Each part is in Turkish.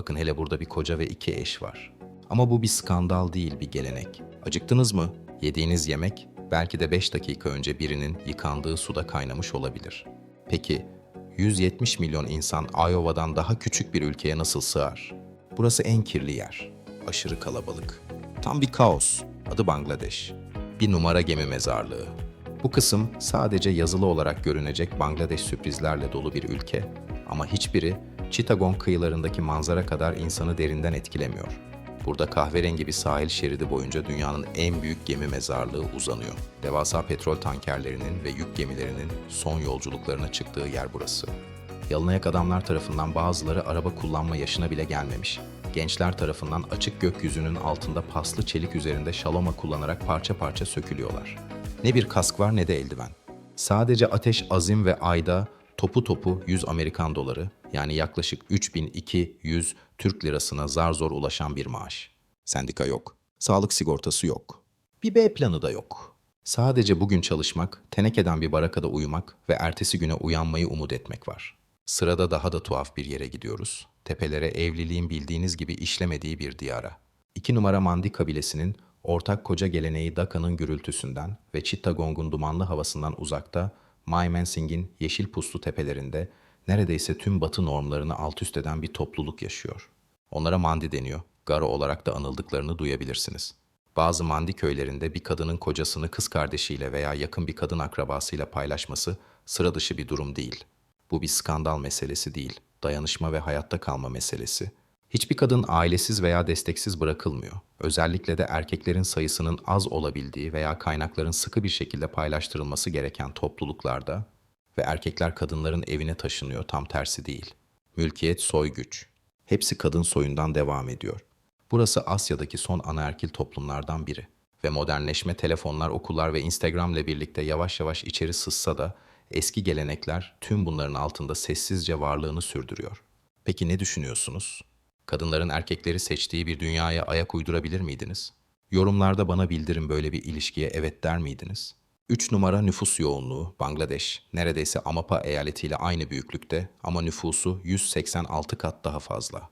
Bakın hele burada bir koca ve iki eş var. Ama bu bir skandal değil, bir gelenek. Acıktınız mı? Yediğiniz yemek belki de 5 dakika önce birinin yıkandığı suda kaynamış olabilir. Peki 170 milyon insan Iowa'dan daha küçük bir ülkeye nasıl sığar? Burası en kirli yer. Aşırı kalabalık. Tam bir kaos. Adı Bangladeş. Bir numara gemi mezarlığı. Bu kısım sadece yazılı olarak görünecek Bangladeş sürprizlerle dolu bir ülke ama hiçbiri Chittagong kıyılarındaki manzara kadar insanı derinden etkilemiyor. Burada kahverengi bir sahil şeridi boyunca dünyanın en büyük gemi mezarlığı uzanıyor. Devasa petrol tankerlerinin ve yük gemilerinin son yolculuklarına çıktığı yer burası. Yalınayak adamlar tarafından bazıları araba kullanma yaşına bile gelmemiş. Gençler tarafından açık gökyüzünün altında paslı çelik üzerinde şaloma kullanarak parça parça sökülüyorlar. Ne bir kask var ne de eldiven. Sadece ateş azim ve ayda topu topu 100 Amerikan doları yani yaklaşık 3200 Türk lirasına zar zor ulaşan bir maaş. Sendika yok. Sağlık sigortası yok. Bir B planı da yok. Sadece bugün çalışmak, tenekeden bir barakada uyumak ve ertesi güne uyanmayı umut etmek var. Sırada daha da tuhaf bir yere gidiyoruz. Tepelere evliliğin bildiğiniz gibi işlemediği bir diyara. İki numara Mandi kabilesinin ortak koca geleneği Daka'nın gürültüsünden ve Chittagong'un dumanlı havasından uzakta, Mymensing'in yeşil puslu tepelerinde neredeyse tüm batı normlarını alt üst eden bir topluluk yaşıyor. Onlara Mandi deniyor, Garo olarak da anıldıklarını duyabilirsiniz. Bazı Mandi köylerinde bir kadının kocasını kız kardeşiyle veya yakın bir kadın akrabasıyla paylaşması sıra dışı bir durum değil. Bu bir skandal meselesi değil, dayanışma ve hayatta kalma meselesi. Hiçbir kadın ailesiz veya desteksiz bırakılmıyor. Özellikle de erkeklerin sayısının az olabildiği veya kaynakların sıkı bir şekilde paylaştırılması gereken topluluklarda ve erkekler kadınların evine taşınıyor tam tersi değil. Mülkiyet, soy güç. Hepsi kadın soyundan devam ediyor. Burası Asya'daki son anaerkil toplumlardan biri. Ve modernleşme, telefonlar, okullar ve Instagram ile birlikte yavaş yavaş içeri sızsa da eski gelenekler tüm bunların altında sessizce varlığını sürdürüyor. Peki ne düşünüyorsunuz? Kadınların erkekleri seçtiği bir dünyaya ayak uydurabilir miydiniz? Yorumlarda bana bildirin böyle bir ilişkiye evet der miydiniz? 3 numara nüfus yoğunluğu Bangladeş. Neredeyse Amapa eyaletiyle aynı büyüklükte ama nüfusu 186 kat daha fazla.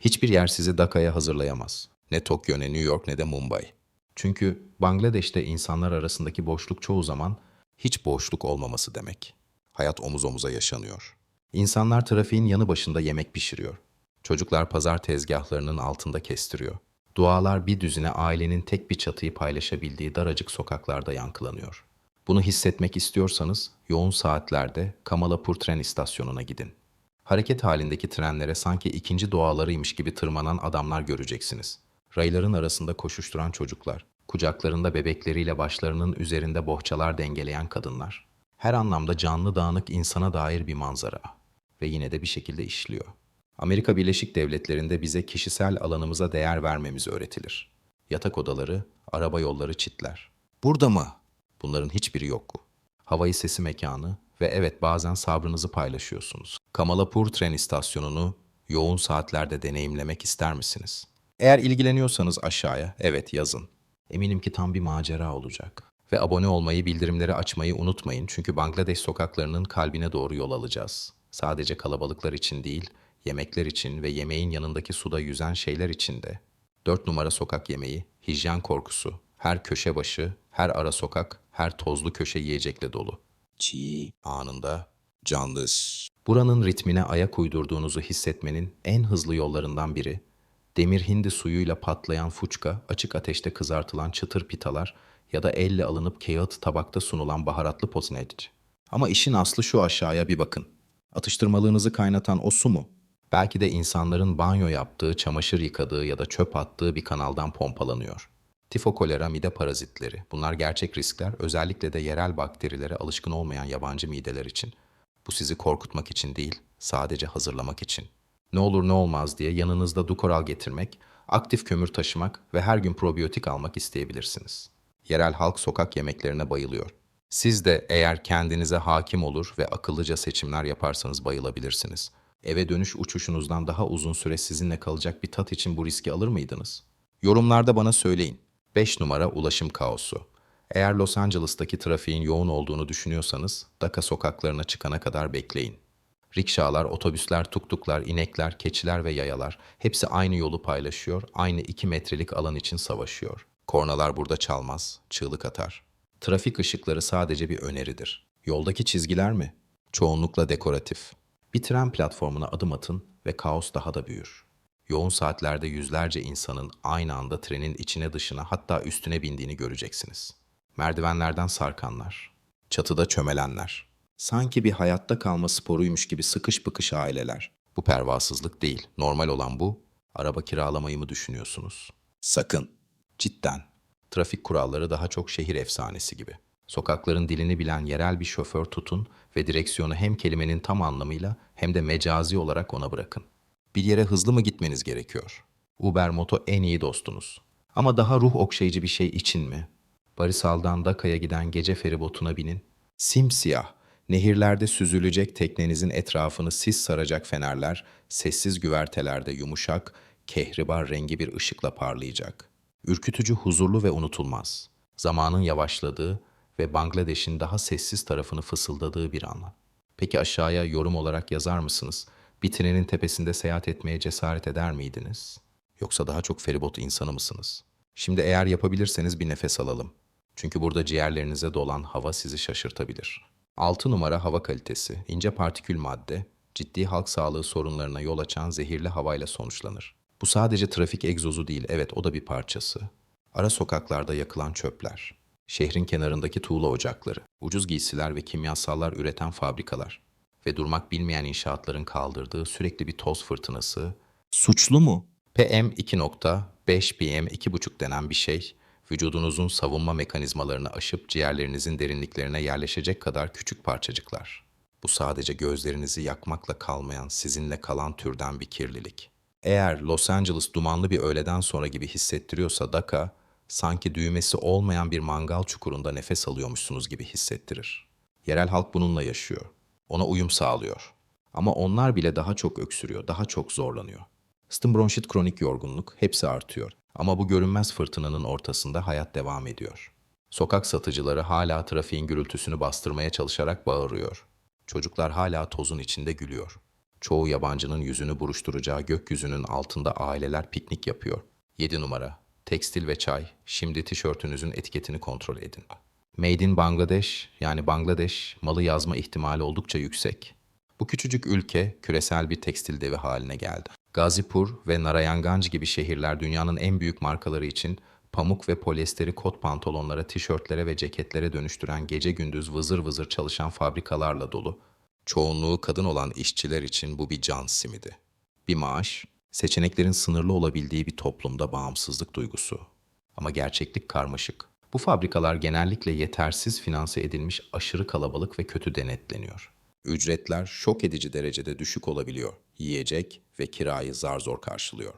Hiçbir yer sizi Daka'ya hazırlayamaz. Ne Tokyo ne New York ne de Mumbai. Çünkü Bangladeş'te insanlar arasındaki boşluk çoğu zaman hiç boşluk olmaması demek. Hayat omuz omuza yaşanıyor. İnsanlar trafiğin yanı başında yemek pişiriyor. Çocuklar pazar tezgahlarının altında kestiriyor. Dualar bir düzine ailenin tek bir çatıyı paylaşabildiği daracık sokaklarda yankılanıyor. Bunu hissetmek istiyorsanız yoğun saatlerde Kamalapur tren istasyonuna gidin. Hareket halindeki trenlere sanki ikinci doğalarıymış gibi tırmanan adamlar göreceksiniz. Rayların arasında koşuşturan çocuklar, kucaklarında bebekleriyle başlarının üzerinde bohçalar dengeleyen kadınlar. Her anlamda canlı dağınık insana dair bir manzara ve yine de bir şekilde işliyor. Amerika Birleşik Devletleri'nde bize kişisel alanımıza değer vermemiz öğretilir. Yatak odaları, araba yolları çitler. Burada mı? Bunların hiçbiri yok. Havayı sesi mekanı ve evet bazen sabrınızı paylaşıyorsunuz. Kamalapur tren istasyonunu yoğun saatlerde deneyimlemek ister misiniz? Eğer ilgileniyorsanız aşağıya evet yazın. Eminim ki tam bir macera olacak. Ve abone olmayı, bildirimleri açmayı unutmayın çünkü Bangladeş sokaklarının kalbine doğru yol alacağız. Sadece kalabalıklar için değil, yemekler için ve yemeğin yanındaki suda yüzen şeyler için de. Dört numara sokak yemeği, hijyen korkusu, her köşe başı, her ara sokak, her tozlu köşe yiyecekle dolu. Çiğ, anında, canlı. Buranın ritmine ayak uydurduğunuzu hissetmenin en hızlı yollarından biri, demir hindi suyuyla patlayan fuçka, açık ateşte kızartılan çıtır pitalar ya da elle alınıp kağıt tabakta sunulan baharatlı posnec. Ama işin aslı şu aşağıya bir bakın. Atıştırmalığınızı kaynatan o su mu? Belki de insanların banyo yaptığı, çamaşır yıkadığı ya da çöp attığı bir kanaldan pompalanıyor. Tifo kolera mide parazitleri. Bunlar gerçek riskler, özellikle de yerel bakterilere alışkın olmayan yabancı mideler için. Bu sizi korkutmak için değil, sadece hazırlamak için. Ne olur ne olmaz diye yanınızda dukoral getirmek, aktif kömür taşımak ve her gün probiyotik almak isteyebilirsiniz. Yerel halk sokak yemeklerine bayılıyor. Siz de eğer kendinize hakim olur ve akıllıca seçimler yaparsanız bayılabilirsiniz. Eve dönüş uçuşunuzdan daha uzun süre sizinle kalacak bir tat için bu riski alır mıydınız? Yorumlarda bana söyleyin. 5 numara ulaşım kaosu. Eğer Los Angeles'taki trafiğin yoğun olduğunu düşünüyorsanız, Daka sokaklarına çıkana kadar bekleyin. Rikşalar, otobüsler, tuktuklar, inekler, keçiler ve yayalar hepsi aynı yolu paylaşıyor, aynı iki metrelik alan için savaşıyor. Kornalar burada çalmaz, çığlık atar. Trafik ışıkları sadece bir öneridir. Yoldaki çizgiler mi? Çoğunlukla dekoratif. Bir tren platformuna adım atın ve kaos daha da büyür. Yoğun saatlerde yüzlerce insanın aynı anda trenin içine dışına hatta üstüne bindiğini göreceksiniz. Merdivenlerden sarkanlar, çatıda çömelenler. Sanki bir hayatta kalma sporuymuş gibi sıkış bıkış aileler. Bu pervasızlık değil, normal olan bu. Araba kiralamayı mı düşünüyorsunuz? Sakın. Cidden. Trafik kuralları daha çok şehir efsanesi gibi. Sokakların dilini bilen yerel bir şoför tutun ve direksiyonu hem kelimenin tam anlamıyla hem de mecazi olarak ona bırakın. Bir yere hızlı mı gitmeniz gerekiyor? Uber Moto en iyi dostunuz. Ama daha ruh okşayıcı bir şey için mi? Barisal'dan Daka'ya giden gece feribotuna binin. Simsiyah, nehirlerde süzülecek teknenizin etrafını sis saracak fenerler, sessiz güvertelerde yumuşak, kehribar rengi bir ışıkla parlayacak. Ürkütücü, huzurlu ve unutulmaz. Zamanın yavaşladığı ve Bangladeş'in daha sessiz tarafını fısıldadığı bir an. Peki aşağıya yorum olarak yazar mısınız? Bir trenin tepesinde seyahat etmeye cesaret eder miydiniz? Yoksa daha çok feribot insanı mısınız? Şimdi eğer yapabilirseniz bir nefes alalım. Çünkü burada ciğerlerinize dolan hava sizi şaşırtabilir. 6 numara hava kalitesi, ince partikül madde, ciddi halk sağlığı sorunlarına yol açan zehirli havayla sonuçlanır. Bu sadece trafik egzozu değil, evet o da bir parçası. Ara sokaklarda yakılan çöpler, şehrin kenarındaki tuğla ocakları, ucuz giysiler ve kimyasallar üreten fabrikalar ve durmak bilmeyen inşaatların kaldırdığı sürekli bir toz fırtınası. Suçlu mu? PM2.5 PM2.5 denen bir şey, vücudunuzun savunma mekanizmalarını aşıp ciğerlerinizin derinliklerine yerleşecek kadar küçük parçacıklar. Bu sadece gözlerinizi yakmakla kalmayan, sizinle kalan türden bir kirlilik. Eğer Los Angeles dumanlı bir öğleden sonra gibi hissettiriyorsa Daka, sanki düğmesi olmayan bir mangal çukurunda nefes alıyormuşsunuz gibi hissettirir. Yerel halk bununla yaşıyor. Ona uyum sağlıyor. Ama onlar bile daha çok öksürüyor, daha çok zorlanıyor. Astım bronşit kronik yorgunluk hepsi artıyor. Ama bu görünmez fırtınanın ortasında hayat devam ediyor. Sokak satıcıları hala trafiğin gürültüsünü bastırmaya çalışarak bağırıyor. Çocuklar hala tozun içinde gülüyor. Çoğu yabancının yüzünü buruşturacağı gökyüzünün altında aileler piknik yapıyor. 7 numara. Tekstil ve çay. Şimdi tişörtünüzün etiketini kontrol edin. Made in Bangladesh yani Bangladeş malı yazma ihtimali oldukça yüksek. Bu küçücük ülke küresel bir tekstil devi haline geldi. Gazipur ve Narayanganj gibi şehirler dünyanın en büyük markaları için pamuk ve polyesteri kot pantolonlara, tişörtlere ve ceketlere dönüştüren gece gündüz vızır vızır çalışan fabrikalarla dolu. Çoğunluğu kadın olan işçiler için bu bir can simidi. Bir maaş, seçeneklerin sınırlı olabildiği bir toplumda bağımsızlık duygusu. Ama gerçeklik karmaşık. Bu fabrikalar genellikle yetersiz finanse edilmiş aşırı kalabalık ve kötü denetleniyor. Ücretler şok edici derecede düşük olabiliyor. Yiyecek ve kirayı zar zor karşılıyor.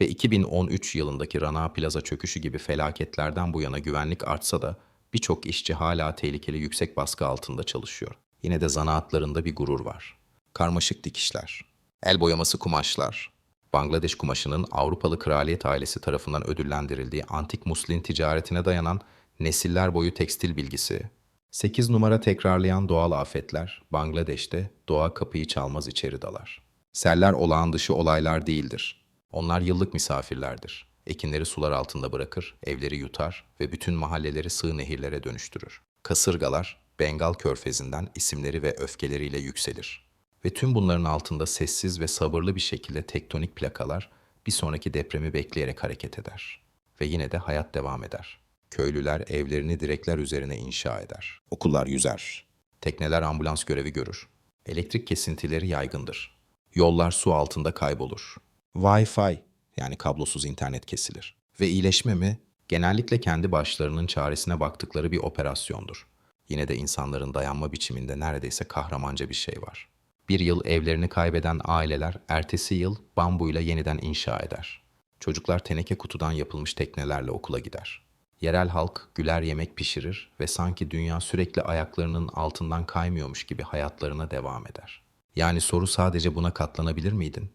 Ve 2013 yılındaki Rana Plaza çöküşü gibi felaketlerden bu yana güvenlik artsa da birçok işçi hala tehlikeli yüksek baskı altında çalışıyor. Yine de zanaatlarında bir gurur var. Karmaşık dikişler, el boyaması kumaşlar, Bangladeş kumaşının Avrupalı kraliyet ailesi tarafından ödüllendirildiği antik muslin ticaretine dayanan nesiller boyu tekstil bilgisi, 8 numara tekrarlayan doğal afetler, Bangladeş'te doğa kapıyı çalmaz içeri dalar. Seller olağan dışı olaylar değildir. Onlar yıllık misafirlerdir. Ekinleri sular altında bırakır, evleri yutar ve bütün mahalleleri sığ nehirlere dönüştürür. Kasırgalar, Bengal körfezinden isimleri ve öfkeleriyle yükselir. Ve tüm bunların altında sessiz ve sabırlı bir şekilde tektonik plakalar bir sonraki depremi bekleyerek hareket eder. Ve yine de hayat devam eder. Köylüler evlerini direkler üzerine inşa eder. Okullar yüzer. Tekneler ambulans görevi görür. Elektrik kesintileri yaygındır. Yollar su altında kaybolur. Wi-Fi yani kablosuz internet kesilir. Ve iyileşme mi? Genellikle kendi başlarının çaresine baktıkları bir operasyondur. Yine de insanların dayanma biçiminde neredeyse kahramanca bir şey var. Bir yıl evlerini kaybeden aileler ertesi yıl bambuyla yeniden inşa eder. Çocuklar teneke kutudan yapılmış teknelerle okula gider. Yerel halk güler yemek pişirir ve sanki dünya sürekli ayaklarının altından kaymıyormuş gibi hayatlarına devam eder. Yani soru sadece buna katlanabilir miydin?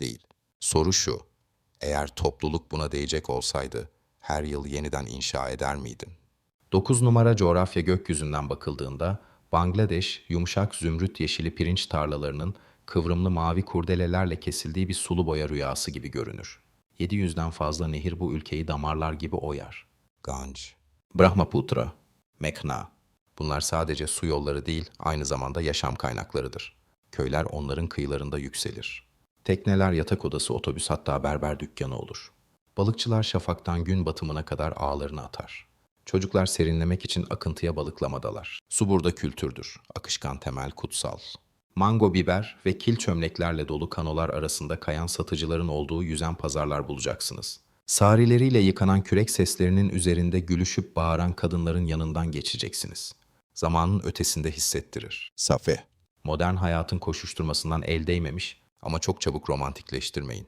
Değil. Soru şu. Eğer topluluk buna değecek olsaydı her yıl yeniden inşa eder miydin? 9 numara coğrafya gökyüzünden bakıldığında Bangladeş, yumuşak zümrüt yeşili pirinç tarlalarının kıvrımlı mavi kurdelelerle kesildiği bir sulu boya rüyası gibi görünür. 700'den fazla nehir bu ülkeyi damarlar gibi oyar. Ganj, Brahmaputra, Meghna. Bunlar sadece su yolları değil, aynı zamanda yaşam kaynaklarıdır. Köyler onların kıyılarında yükselir. Tekneler yatak odası, otobüs hatta berber dükkanı olur. Balıkçılar şafaktan gün batımına kadar ağlarını atar. Çocuklar serinlemek için akıntıya balıklamadalar. Su burada kültürdür. Akışkan temel kutsal. Mango biber ve kil çömleklerle dolu kanolar arasında kayan satıcıların olduğu yüzen pazarlar bulacaksınız. Sarileriyle yıkanan kürek seslerinin üzerinde gülüşüp bağıran kadınların yanından geçeceksiniz. Zamanın ötesinde hissettirir. Safe. Modern hayatın koşuşturmasından el değmemiş ama çok çabuk romantikleştirmeyin.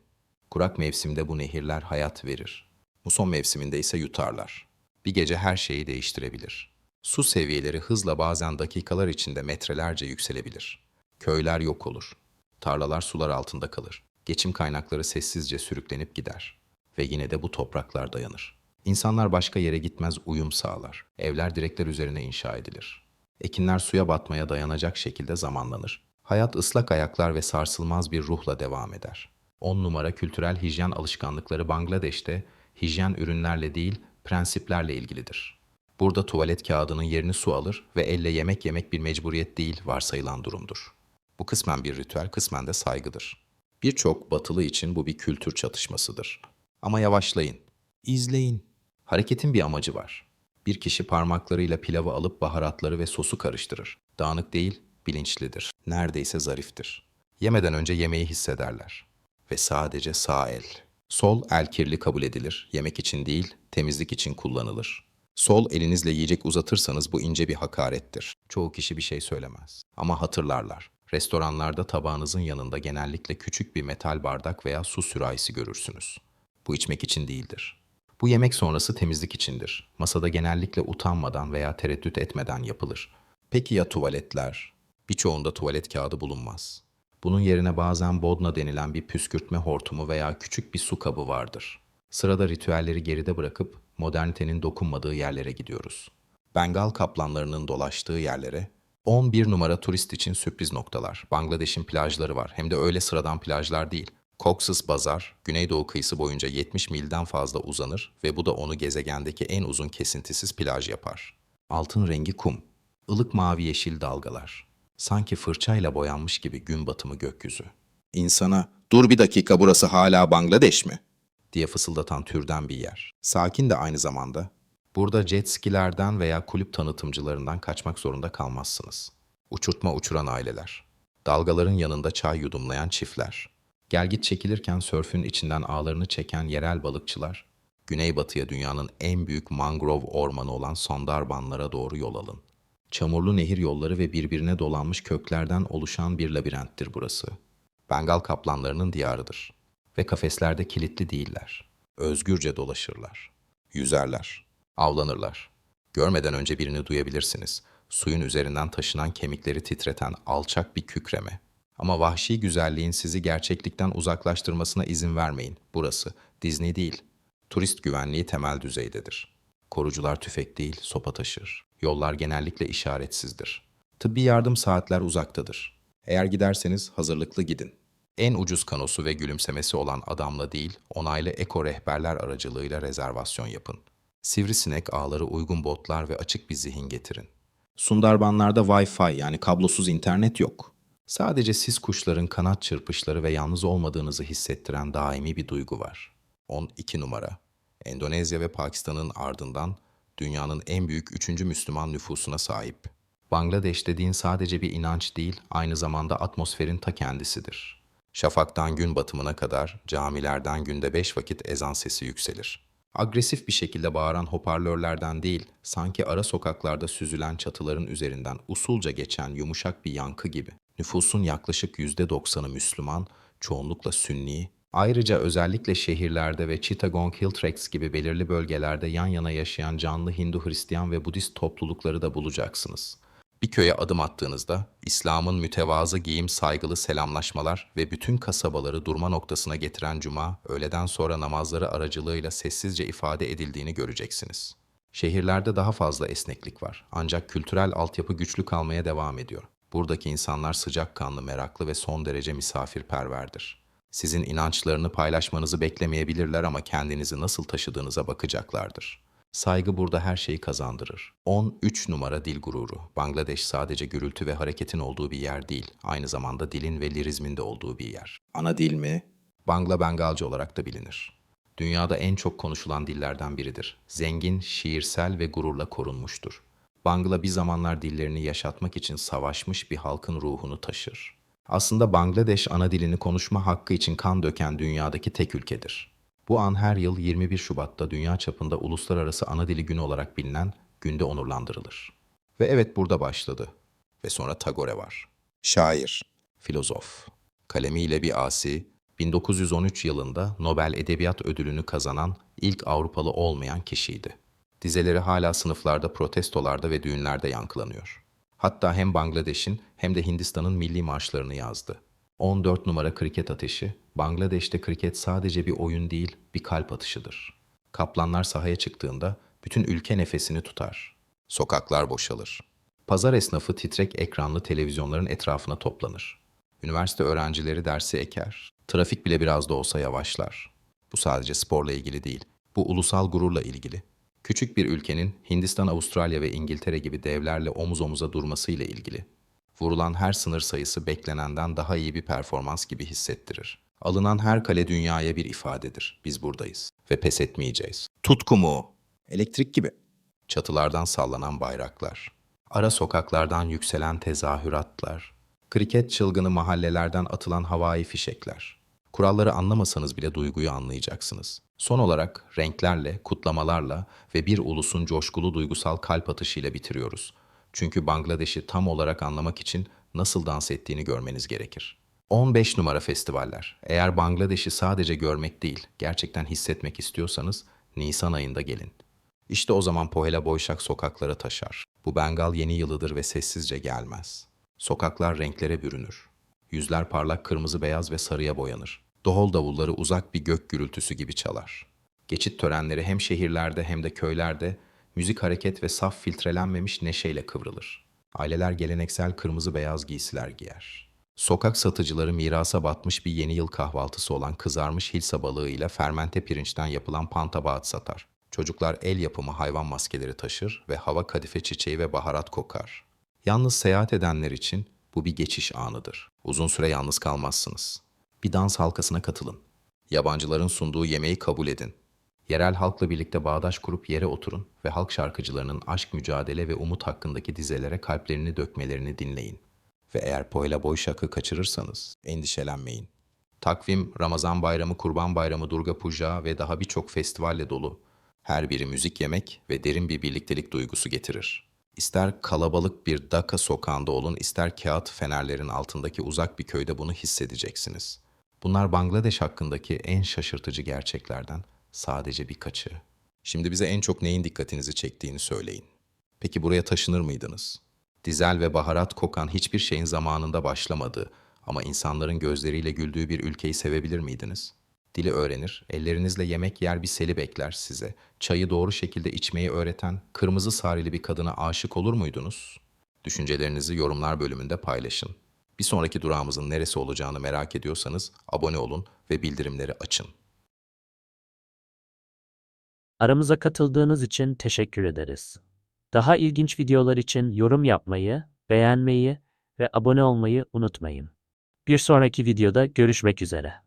Kurak mevsimde bu nehirler hayat verir. Muson mevsiminde ise yutarlar. Bir gece her şeyi değiştirebilir. Su seviyeleri hızla bazen dakikalar içinde metrelerce yükselebilir. Köyler yok olur. Tarlalar sular altında kalır. Geçim kaynakları sessizce sürüklenip gider. Ve yine de bu topraklar dayanır. İnsanlar başka yere gitmez uyum sağlar. Evler direkler üzerine inşa edilir. Ekinler suya batmaya dayanacak şekilde zamanlanır. Hayat ıslak ayaklar ve sarsılmaz bir ruhla devam eder. 10 numara kültürel hijyen alışkanlıkları Bangladeş'te hijyen ürünlerle değil prensiplerle ilgilidir. Burada tuvalet kağıdının yerini su alır ve elle yemek yemek bir mecburiyet değil varsayılan durumdur. Bu kısmen bir ritüel, kısmen de saygıdır. Birçok batılı için bu bir kültür çatışmasıdır. Ama yavaşlayın, izleyin. Hareketin bir amacı var. Bir kişi parmaklarıyla pilavı alıp baharatları ve sosu karıştırır. Dağınık değil, bilinçlidir. Neredeyse zariftir. Yemeden önce yemeği hissederler. Ve sadece sağ el. Sol el kirli kabul edilir. Yemek için değil, temizlik için kullanılır. Sol elinizle yiyecek uzatırsanız bu ince bir hakarettir. Çoğu kişi bir şey söylemez. Ama hatırlarlar. Restoranlarda tabağınızın yanında genellikle küçük bir metal bardak veya su sürahisi görürsünüz. Bu içmek için değildir. Bu yemek sonrası temizlik içindir. Masada genellikle utanmadan veya tereddüt etmeden yapılır. Peki ya tuvaletler? Birçoğunda tuvalet kağıdı bulunmaz. Bunun yerine bazen bodna denilen bir püskürtme hortumu veya küçük bir su kabı vardır. Sırada ritüelleri geride bırakıp modernitenin dokunmadığı yerlere gidiyoruz. Bengal kaplanlarının dolaştığı yerlere 11 numara turist için sürpriz noktalar. Bangladeş'in plajları var. Hem de öyle sıradan plajlar değil. Cox's Bazar, Güneydoğu kıyısı boyunca 70 milden fazla uzanır ve bu da onu gezegendeki en uzun kesintisiz plaj yapar. Altın rengi kum, ılık mavi yeşil dalgalar. Sanki fırçayla boyanmış gibi gün batımı gökyüzü. İnsana, dur bir dakika burası hala Bangladeş mi? diye fısıldatan türden bir yer. Sakin de aynı zamanda. Burada jet skilerden veya kulüp tanıtımcılarından kaçmak zorunda kalmazsınız. Uçurtma uçuran aileler. Dalgaların yanında çay yudumlayan çiftler. Gelgit çekilirken sörfün içinden ağlarını çeken yerel balıkçılar. Güneybatıya dünyanın en büyük mangrove ormanı olan Sondarbanlara doğru yol alın. Çamurlu nehir yolları ve birbirine dolanmış köklerden oluşan bir labirenttir burası. Bengal kaplanlarının diyarıdır. Ve kafeslerde kilitli değiller. Özgürce dolaşırlar. Yüzerler. Avlanırlar. Görmeden önce birini duyabilirsiniz. Suyun üzerinden taşınan kemikleri titreten alçak bir kükreme. Ama vahşi güzelliğin sizi gerçeklikten uzaklaştırmasına izin vermeyin. Burası Disney değil. Turist güvenliği temel düzeydedir. Korucular tüfek değil, sopa taşır. Yollar genellikle işaretsizdir. Tıbbi yardım saatler uzaktadır. Eğer giderseniz hazırlıklı gidin. En ucuz kanosu ve gülümsemesi olan adamla değil, onaylı eko rehberler aracılığıyla rezervasyon yapın. Sivrisinek ağları uygun botlar ve açık bir zihin getirin. Sundarbanlarda Wi-Fi yani kablosuz internet yok. Sadece siz kuşların kanat çırpışları ve yalnız olmadığınızı hissettiren daimi bir duygu var. 12 numara. Endonezya ve Pakistan'ın ardından dünyanın en büyük üçüncü Müslüman nüfusuna sahip. Bangladeş dediğin sadece bir inanç değil, aynı zamanda atmosferin ta kendisidir. Şafaktan gün batımına kadar camilerden günde beş vakit ezan sesi yükselir. Agresif bir şekilde bağıran hoparlörlerden değil, sanki ara sokaklarda süzülen çatıların üzerinden usulca geçen yumuşak bir yankı gibi. Nüfusun yaklaşık %90'ı Müslüman, çoğunlukla Sünni, Ayrıca özellikle şehirlerde ve Chittagong Hill Tracts gibi belirli bölgelerde yan yana yaşayan canlı Hindu, Hristiyan ve Budist toplulukları da bulacaksınız. Bir köye adım attığınızda İslam'ın mütevazı giyim, saygılı selamlaşmalar ve bütün kasabaları durma noktasına getiren cuma, öğleden sonra namazları aracılığıyla sessizce ifade edildiğini göreceksiniz. Şehirlerde daha fazla esneklik var. Ancak kültürel altyapı güçlü kalmaya devam ediyor. Buradaki insanlar sıcakkanlı, meraklı ve son derece misafirperverdir. Sizin inançlarını paylaşmanızı beklemeyebilirler ama kendinizi nasıl taşıdığınıza bakacaklardır. Saygı burada her şeyi kazandırır. 13 numara dil gururu. Bangladeş sadece gürültü ve hareketin olduğu bir yer değil, aynı zamanda dilin ve lirizmin de olduğu bir yer. Ana dil mi? Bangla Bengalca olarak da bilinir. Dünyada en çok konuşulan dillerden biridir. Zengin, şiirsel ve gururla korunmuştur. Bangla bir zamanlar dillerini yaşatmak için savaşmış bir halkın ruhunu taşır. Aslında Bangladeş ana dilini konuşma hakkı için kan döken dünyadaki tek ülkedir. Bu an her yıl 21 Şubat'ta dünya çapında Uluslararası Ana Dili Günü olarak bilinen günde onurlandırılır. Ve evet burada başladı. Ve sonra Tagore var. Şair, filozof, kalemiyle bir asi, 1913 yılında Nobel Edebiyat Ödülünü kazanan ilk Avrupalı olmayan kişiydi. Dizeleri hala sınıflarda, protestolarda ve düğünlerde yankılanıyor. Hatta hem Bangladeş'in hem de Hindistan'ın milli marşlarını yazdı. 14 numara kriket ateşi, Bangladeş'te kriket sadece bir oyun değil, bir kalp atışıdır. Kaplanlar sahaya çıktığında bütün ülke nefesini tutar. Sokaklar boşalır. Pazar esnafı titrek ekranlı televizyonların etrafına toplanır. Üniversite öğrencileri dersi eker. Trafik bile biraz da olsa yavaşlar. Bu sadece sporla ilgili değil. Bu ulusal gururla ilgili. Küçük bir ülkenin Hindistan, Avustralya ve İngiltere gibi devlerle omuz omuza durmasıyla ilgili. Vurulan her sınır sayısı beklenenden daha iyi bir performans gibi hissettirir. Alınan her kale dünyaya bir ifadedir. Biz buradayız ve pes etmeyeceğiz. Tutku mu? Elektrik gibi. Çatılardan sallanan bayraklar. Ara sokaklardan yükselen tezahüratlar. Kriket çılgını mahallelerden atılan havai fişekler. Kuralları anlamasanız bile duyguyu anlayacaksınız. Son olarak renklerle, kutlamalarla ve bir ulusun coşkulu duygusal kalp atışıyla bitiriyoruz. Çünkü Bangladeş'i tam olarak anlamak için nasıl dans ettiğini görmeniz gerekir. 15 numara festivaller. Eğer Bangladeş'i sadece görmek değil, gerçekten hissetmek istiyorsanız Nisan ayında gelin. İşte o zaman Pohela Boyşak sokaklara taşar. Bu Bengal yeni yılıdır ve sessizce gelmez. Sokaklar renklere bürünür. Yüzler parlak kırmızı beyaz ve sarıya boyanır. Dohol davulları uzak bir gök gürültüsü gibi çalar. Geçit törenleri hem şehirlerde hem de köylerde müzik hareket ve saf filtrelenmemiş neşeyle kıvrılır. Aileler geleneksel kırmızı beyaz giysiler giyer. Sokak satıcıları mirasa batmış bir yeni yıl kahvaltısı olan kızarmış hilsa balığıyla fermente pirinçten yapılan pantabaat satar. Çocuklar el yapımı hayvan maskeleri taşır ve hava kadife çiçeği ve baharat kokar. Yalnız seyahat edenler için bu bir geçiş anıdır. Uzun süre yalnız kalmazsınız. Bir dans halkasına katılın. Yabancıların sunduğu yemeği kabul edin. Yerel halkla birlikte bağdaş kurup yere oturun ve halk şarkıcılarının aşk, mücadele ve umut hakkındaki dizelere kalplerini dökmelerini dinleyin. Ve eğer Pohela Boyşak'ı kaçırırsanız endişelenmeyin. Takvim Ramazan Bayramı, Kurban Bayramı, Durga Puja ve daha birçok festivalle dolu. Her biri müzik yemek ve derin bir birliktelik duygusu getirir. İster kalabalık bir Daka sokağında olun, ister kağıt fenerlerin altındaki uzak bir köyde bunu hissedeceksiniz. Bunlar Bangladeş hakkındaki en şaşırtıcı gerçeklerden sadece birkaçı. Şimdi bize en çok neyin dikkatinizi çektiğini söyleyin. Peki buraya taşınır mıydınız? Dizel ve baharat kokan hiçbir şeyin zamanında başlamadığı ama insanların gözleriyle güldüğü bir ülkeyi sevebilir miydiniz? Dili öğrenir, ellerinizle yemek yer bir seli bekler size. Çayı doğru şekilde içmeyi öğreten kırmızı sarili bir kadına aşık olur muydunuz? Düşüncelerinizi yorumlar bölümünde paylaşın. Bir sonraki durağımızın neresi olacağını merak ediyorsanız abone olun ve bildirimleri açın. Aramıza katıldığınız için teşekkür ederiz. Daha ilginç videolar için yorum yapmayı, beğenmeyi ve abone olmayı unutmayın. Bir sonraki videoda görüşmek üzere.